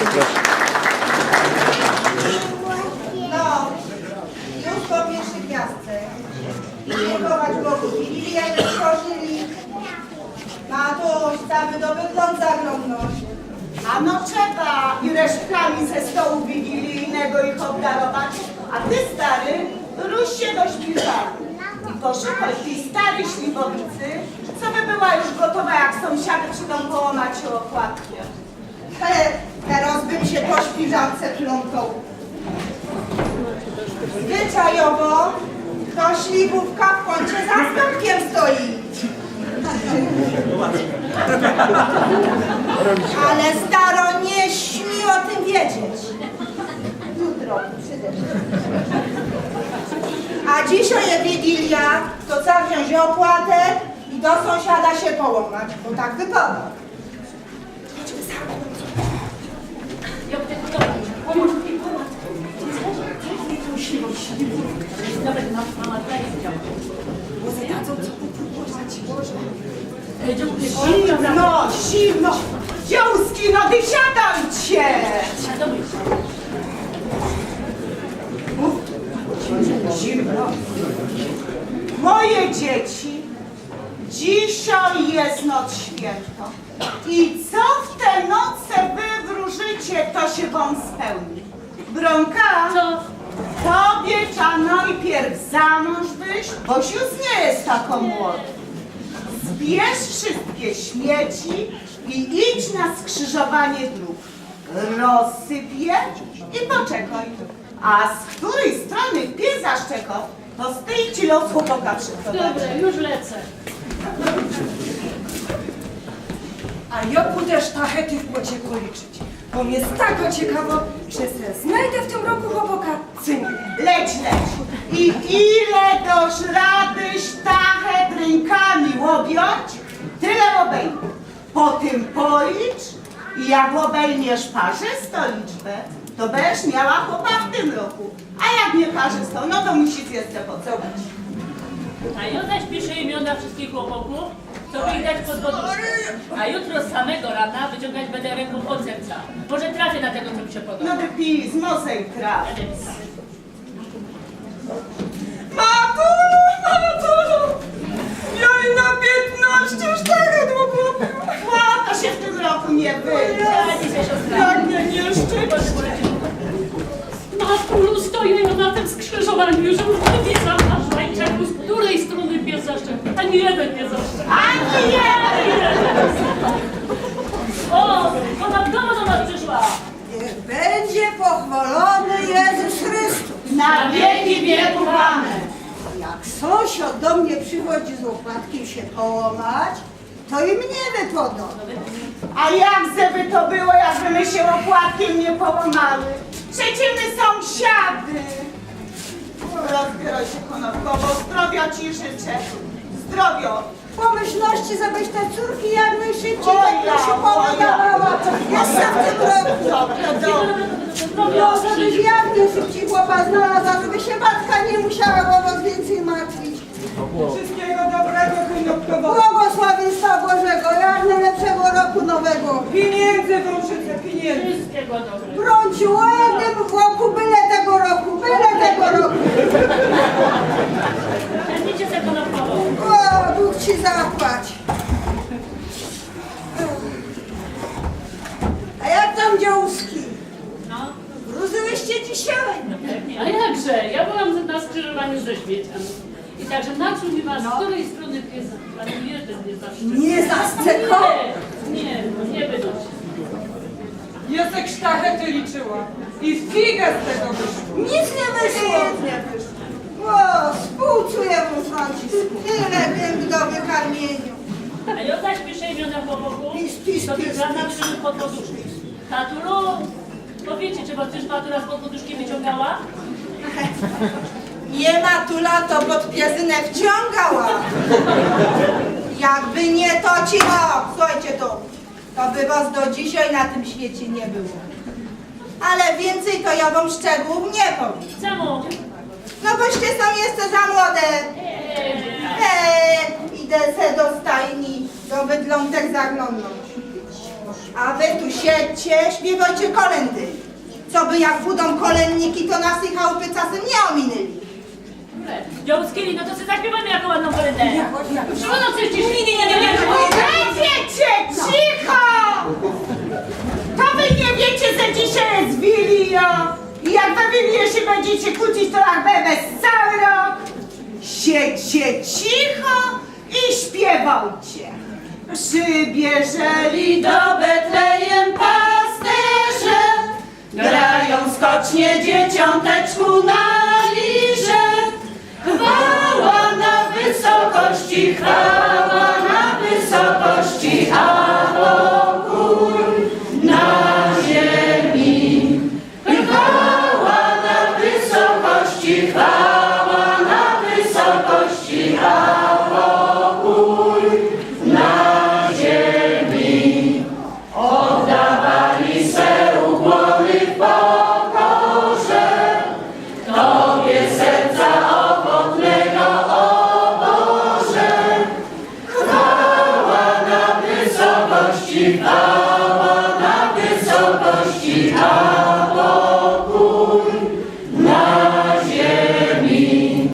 Przepraszam. No, już po pierwszej gwiazdce. Dziękować Bogu. Wigilię już tworzyli. Matuś, cały do wygląd zaglądnąć. A no trzeba i resztkami ze stołu wigilijnego ich obdarować. A ty, stary, rusz się do śpiżarni i poszukaj tej starej śliwowicy, co by była już gotowa, jak sąsiady przyjdą połamać się okładkę. He, śpiżarce plątał. Zwyczajowo to śliwowka w kącie za stopkiem stoi. Ale staro nie śmi o tym wiedzieć. Jutro. A dzisiaj jest Wigilia, to trzeba wziąć opłatę i do sąsiada się połamać, bo tak wypada. Zimno, zimno! Dziąski, no wysiadajcie! Zimno. Moje dzieci, dzisiaj jest noc święta. I co w tę noce wy wróżycie, to się wam spełni. Bronka, Co? tobie trzeba najpierw za mąż wyjść, boś już nie jest taką młodą. Zbierz wszystkie śmieci i idź na skrzyżowanie dróg. Rozsyp je i poczekaj. A z której strony pies zaszczekał, to z tej ci los chłopaka przyprowadzi. Dobra, już lecę. A ja pójdę sztachety w płocieku liczyć, bo mnie jest tak ciekawo, czy se znajdę w tym roku chłopaka, czy. Leć, leć. I ile dosz rady sztachet rękami łobiąć, tyle obejmij. Potem policz i jak obejmiesz parzystą liczbę, to będziesz miała chłopa w tym roku. A jak nie parzystą, no to musisz jeszcze pocałować. A ja zaśpieszę imiona wszystkich chłopaków, co widać pod poduszką. A jutro z samego rana wyciągać będę ręką od serca. Może trafię na tego, co mi się podoba. No wypij z mosej traf. Będę matulu, ja i na 15 sztachet łopopił. No, to się w tym roku nie wyda. Ja dzisiaj siostra. Jak mnie nie szczyci. Matulu, stoję ja na tym skrzyżowaniu, że nie znalazła i czemu z której strony pies zaszczępia. Ani jeden nie zaszczępia. Ani jeden! O, ona w domu do nas przyszła. Niech będzie pochwalony Jezus Chrystus. Na wieki wieków amen. Jak sąsiad do mnie przychodzi z łopatkiem się połamać, to i mnie wypodą. A jak żeby to było, jakby my się opłatkiem nie połamały? Przecie my sąsiady. Rozbieraj się konopkowo, zdrowia ci życzę. Zdrowio. Pomyślności zabyć te córki jak najszybciej, tak ja. połamała. Jeszcze w tym roku. No, żebyś jak najszybciej chłopa znalazła, żeby się matka nie musiała o was więcej martwić. Wszystkiego dobrego, konopkowo. Błogosławieństwa Bożego, jak najlepszego roku nowego. Pieniędzy wróżyce, pieniędzy. Wszystkiego dobrego. Prąciu, o jednym chłopu, byle tego roku, byle tego roku. Będziecie sobie konopkowo. O, Bóg ci zapłać. A jak tam dziąski? No. Wróżyłyście dzisiaj? A jakże? Ja byłam na skrzyżowaniu ze śmieciami. I także nasłuchiwałam, z której strony pies jeden nie zaszczępia. Nie zascekał. Nie, nie, no nie będą się. Ja tak sztachety liczyła. I figę z tego wyszło. Nic nie wyszło. Nic nie wyszło. O, współczuję mu Francisku. Tyle wiem do wykarmieniu. A ja zaśpieszę imiona chłopaku, Pis, pis, to pis, wygrana pis. przyszły pod poduszki. Tatulu, powiecie, czy też matura spod poduszki wyciągała? Nie matula, to pod piezynę wciągała. Jakby nie to ci, o, słuchajcie to, to by was do dzisiaj na tym świecie nie było. Ale więcej to ja wam szczegółów nie powiem. Czemu? No boście są jeszcze za młode. Nie, Eee, idę se do stajni, do bydlątek zaglądnąć. A wy tu siedźcie, śpiewajcie kolendy. Co by jak budą kolenniki, to nas i chałupy czasem nie ominęli. Dziąskili, no to sobie zaśpiewamy jako ładną kolendę. Szymona, chcesz ciszy? Nie, nie. Będziecie cicho! To wy nie wiecie, że dzisiaj jest Wilio. I jak we Wilio się będziecie kłócić, to jak będę cały rok. Siedźcie cicho i śpiewajcie. Przybierzeli do Betlejem pasterze, grają skocznie dzieciątek